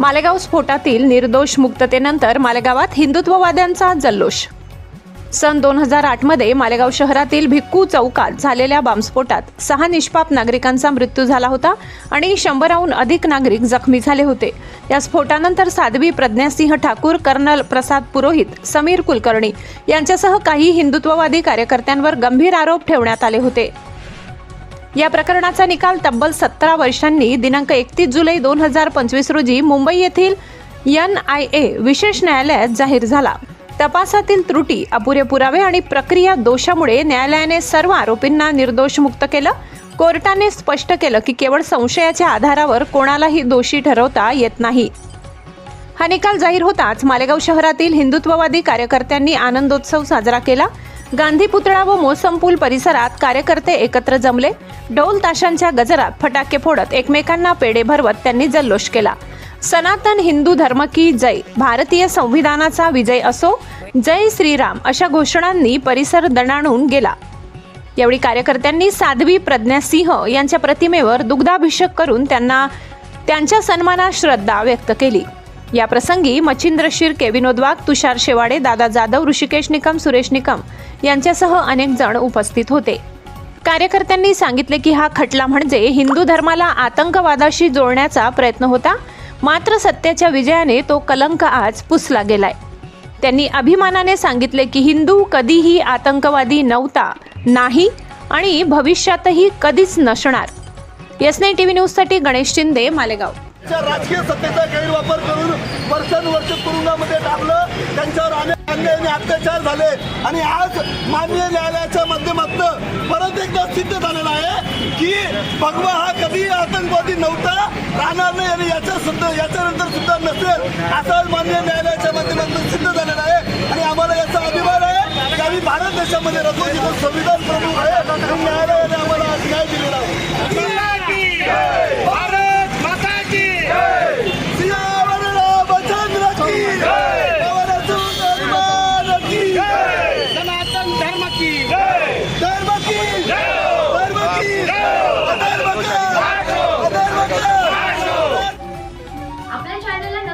मालेगाव स्फोटातील निर्दोष मुक्ततेनंतर मालेगावात हिंदुत्ववाद्यांचा जल्लोष. सन दोन हजार आठमध्ये मालेगाव शहरातील भिक्कू चौकात झालेल्या बॉम्बस्फोटात सहा निष्पाप नागरिकांचा मृत्यू झाला होता आणि शंभराहून अधिक नागरिक जखमी झाले होते. या स्फोटानंतर साध्वी प्रज्ञासिंह ठाकूर कर्नल प्रसाद पुरोहित समीर कुलकर्णी यांच्यासह काही हिंदुत्ववादी कार्यकर्त्यांवर गंभीर आरोप ठेवण्यात आले होते. या प्रकरणाचा निकाल तब्बल सतरा वर्षांनी दिनांक एकतीस जुलै दोन हजार पंचवीस रोजी मुंबई येथील एन आय ए विशेष न्यायालयात जाहीर झाला. तपासातील त्रुटी अपुरे पुरावे आणि प्रक्रिया दोषामुळे न्यायालयाने सर्व आरोपींना निर्दोष मुक्त केलं. कोर्टाने स्पष्ट केलं की केवळ संशयाच्या आधारावर कोणालाही दोषी ठरवता येत नाही. हा निकाल जाहीर होताच मालेगाव शहरातील हिंदुत्ववादी कार्यकर्त्यांनी आनंदोत्सव साजरा केला. गांधी पुतळा व मोसम पूल परिसरात कार्यकर्ते एकत्र जमले. ढोल ताशांच्या गजरात फटाके फोडत एकमेकांना पेढे भरवत त्यांनी जल्लोष केला. सनातन हिंदू धर्म की जय भारतीय संविधानाचा विजय असो जय श्रीराम अशा घोषणांनी परिसर दणाणून गेला. यावेळी कार्यकर्त्यांनी साध्वी प्रज्ञा सिंह यांच्या प्रतिमेवर दुग्धाभिषेक करून त्यांना त्यांच्या सन्मानात श्रद्धा व्यक्त केली. या प्रसंगी मच्छिंद्र शिर्के विनोद वाघ तुषार शेवाडे दादा जाधव ऋषिकेश निकम सुरेश निकम यांच्यासह अनेक जण उपस्थित होते. कार्यकर्त्यांनी सांगितले की हा खटला म्हणजे हिंदू धर्माला आतंकवादाशी जोडण्याचा प्रयत्न होता मात्र सत्याच्या विजयाने तो कलंक आज पुसला गेलाय. त्यांनी अभिमानाने सांगितले की हिंदू कधीही आतंकवादी नव्हता नाही आणि भविष्यातही कधीच नसणार. एस टीव्ही न्यूजसाठी गणेश शिंदे मालेगाव. राजकीय सत्तेचा गैरवापर करून वर्षानुवर्ष तुरुंगामध्ये टाकलं त्यांच्यावर अनेक अन्याय आणि अत्याचार झाले. आणि आज माननीय न्यायालयाच्या माध्यमातून परत एकदा सिद्ध झालेलं आहे की भगवा हा कधीही आतंकवादी नव्हता राहणार नाही आणि याच्या सुद्धा याच्यानंतर सुद्धा नसेल असं आज माननीय न्यायालयाच्या माध्यमातून सिद्ध झालेलं आहे. आणि आम्हाला याचा अभिमान आहे की आम्ही भारत देशामध्ये रचून संविधान प्रमुख आहे. न्यायालयाने आम्हाला